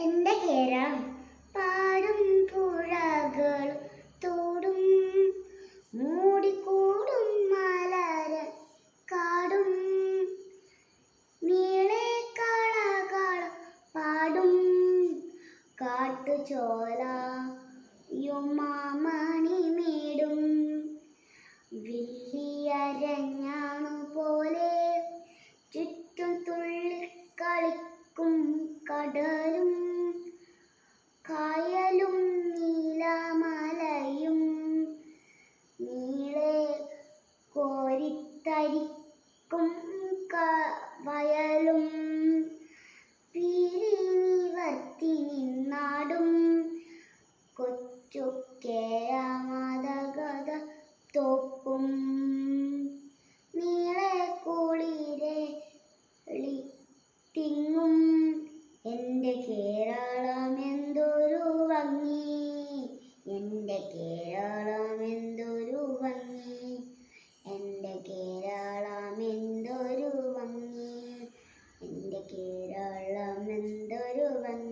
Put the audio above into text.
എന്റെ ഹേരാം. പാടും പുഴകൾ തോടും മൂടിക്കൂടും മലര കാടും. നീളെ കാളകാള പാടും കാട്ടുചോല യുമാമണിമേടും വില്ലിയരഞ്ഞാണു പോലെ ചുറ്റും തുള്ളിക്കളിക്കും കടലും. കോരിത്തരിക്കും ക- വയലും. പീലി നിവർത്തി നിന്നാടും. കൊച്ചു കേരമതകഥ തോപ്പും. നീളെ കുളിരെ തിങ്ങും എന്റെ കേരളം എന്തൊരു ഭംഗി എന്റെ കേരളം കേരളം എന്തൊരു ഭംഗി